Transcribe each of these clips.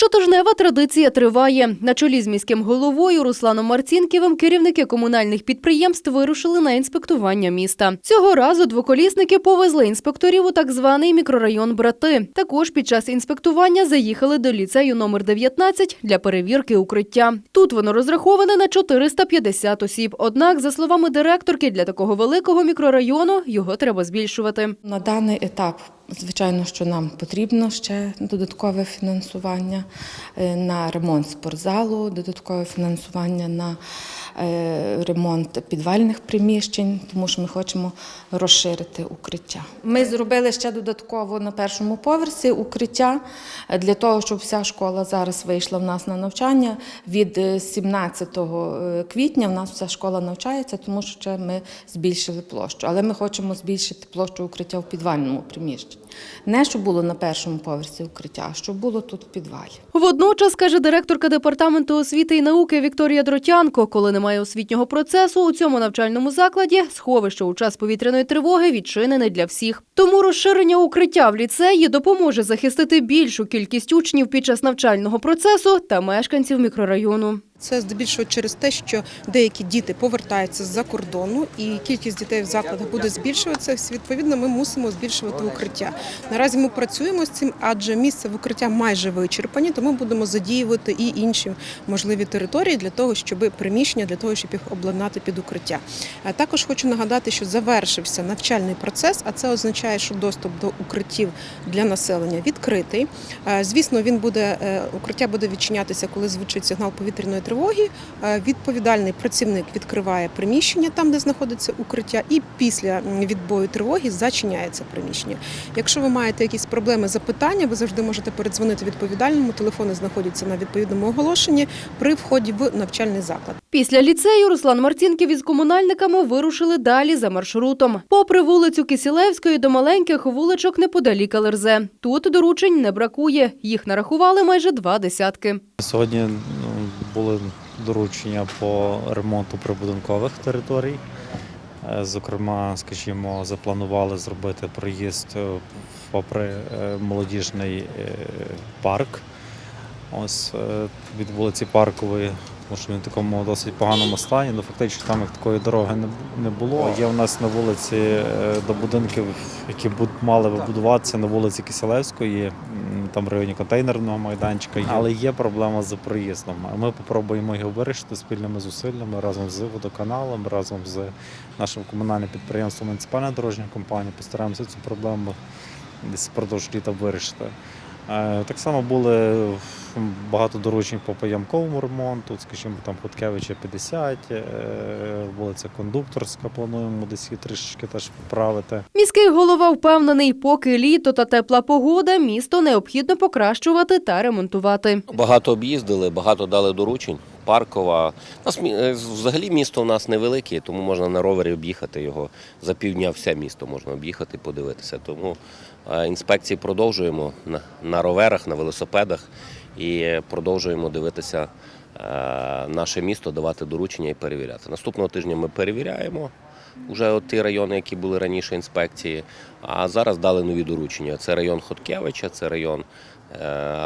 Щотижнева традиція триває. На чолі з міським головою Русланом Марцінківим керівники комунальних підприємств вирушили на інспектування міста. Цього разу двоколісники повезли інспекторів у так званий мікрорайон Брати. Також під час інспектування заїхали до ліцею номер 19 для перевірки укриття. Тут воно розраховане на 450 осіб. Однак, за словами директорки, для такого великого мікрорайону його треба збільшувати. На даний етап, звичайно, що нам потрібно ще додаткове фінансування е, на ремонт спортзалу, додаткове фінансування на е, ремонт підвальних приміщень, тому що ми хочемо розширити укриття. Ми зробили ще додатково на першому поверсі укриття е, для того, щоб вся школа зараз вийшла в нас на навчання. Від е, 17 квітня в нас вся школа навчається, тому що ще ми збільшили площу. Але ми хочемо збільшити площу укриття в підвальному приміщенні. Не щоб було на першому поверсі укриття, а щоб було тут в підвалі. Водночас, каже директорка департаменту освіти і науки Вікторія Дротянко, коли немає освітнього процесу у цьому навчальному закладі, сховище у час повітряної тривоги відчинене для всіх. Тому розширення укриття в ліцеї допоможе захистити більшу кількість учнів під час навчального процесу та мешканців мікрорайону. Це здебільшого через те, що деякі діти повертаються з-за кордону, і кількість дітей в закладах буде збільшуватися. Відповідно, ми мусимо збільшувати укриття. Наразі ми працюємо з цим, адже місце в укриття майже вичерпані, тому будемо задіювати і інші можливі території для того, щоб приміщення для того, щоб їх обладнати під укриття. Також хочу нагадати, що завершився навчальний процес, а це означає, що доступ до укриттів для населення відкритий. Е, Звісно, він буде е, укриття буде відчинятися, коли звучить сигнал повітряної тривоги. Е, Відповідальний працівник відкриває приміщення там, де знаходиться укриття, і після відбою тривоги зачиняється приміщення. Якщо ви маєте якісь проблеми, запитання, ви завжди можете передзвонити відповідальному. Телефони знаходяться на відповідному оголошенні при вході в навчальний заклад. Після ліцею Руслан Марцінків із комунальниками вирушили далі за маршрутом. Попри вулицю Кисілевської до маленьких вуличок неподалік ЛРЗ. Тут доручень не бракує. Їх нарахували майже два десятки. Сьогодні ну, були доручення по ремонту прибудинкових територій. Е, Зокрема, скажімо, запланували зробити проїзд е, попри е, молодіжний парк. Ось від вулиці Паркової, тому що він в такому досить поганому стані. Ну, фактично там як такої дороги не, було. Є у нас на вулиці е, до будинків, які мали вибудуватися на вулиці Киселевської, там в районі контейнерного майданчика. Але є проблема з проїздом. Ми спробуємо його вирішити спільними зусиллями разом з водоканалом, разом з нашим комунальним підприємством муніципальна дорожня компанія. Постараємося цю проблему десь впродовж літа вирішити. Е, Так само були багато доручень по поямковому ремонту, скажімо, там Хуткевича 50, е, вулиця Кондукторська, плануємо десь її трішечки теж поправити. Міський голова впевнений, поки літо та тепла погода, місто необхідно покращувати та ремонтувати. Багато об'їздили, багато дали доручень. Паркова. Нас е, взагалі місто у нас невелике, тому можна на ровері об'їхати його. За півдня все місто можна об'їхати, подивитися. Тому е, інспекції продовжуємо на, роверах, на велосипедах і продовжуємо дивитися е, наше місто, давати доручення і перевіряти. Наступного тижня ми перевіряємо. Уже от ті райони, які були раніше інспекції, а зараз дали нові доручення. Це район Хоткевича, це район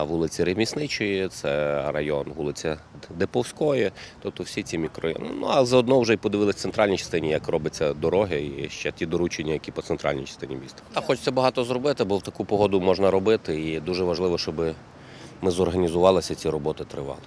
вулиці Ремісничої, це район вулиця Деповської, тобто всі ці мікрорайони. Ну а заодно вже й подивилися в центральній частині, як робиться дороги, і ще ті доручення, які по центральній частині міста. А хочеться багато зробити, бо в таку погоду можна робити, і дуже важливо, щоб ми зорганізувалися, ці роботи тривали.